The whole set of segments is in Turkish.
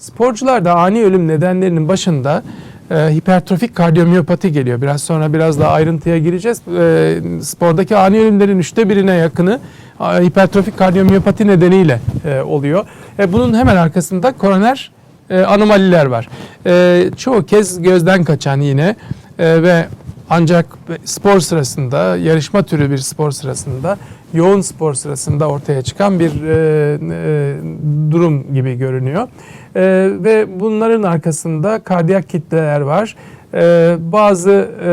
Sporcularda ani ölüm nedenlerinin başında e, hipertrofik kardiyomiyopati geliyor. Biraz sonra biraz daha ayrıntıya gireceğiz. E, spordaki ani ölümlerin üçte birine yakını e, hipertrofik kardiyomiyopati nedeniyle e, oluyor. E, bunun hemen arkasında koroner e, anomaliler var. E, çoğu kez gözden kaçan yine e, ve ancak spor sırasında, yarışma türü bir spor sırasında, yoğun spor sırasında ortaya çıkan bir e, e, durum gibi görünüyor. E, ve bunların arkasında kardiyak kitleler var. E, bazı e,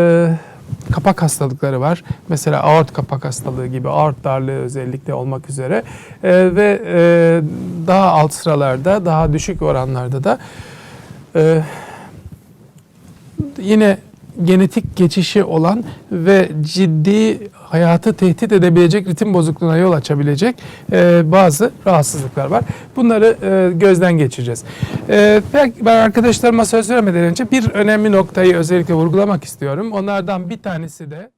kapak hastalıkları var. Mesela aort kapak hastalığı gibi, aort darlığı özellikle olmak üzere. E, ve e, daha alt sıralarda, daha düşük oranlarda da e, yine genetik geçişi olan ve ciddi hayatı tehdit edebilecek ritim bozukluğuna yol açabilecek e, bazı rahatsızlıklar var. Bunları e, gözden geçireceğiz. E, ben arkadaşlarıma söz vermeden önce bir önemli noktayı özellikle vurgulamak istiyorum. Onlardan bir tanesi de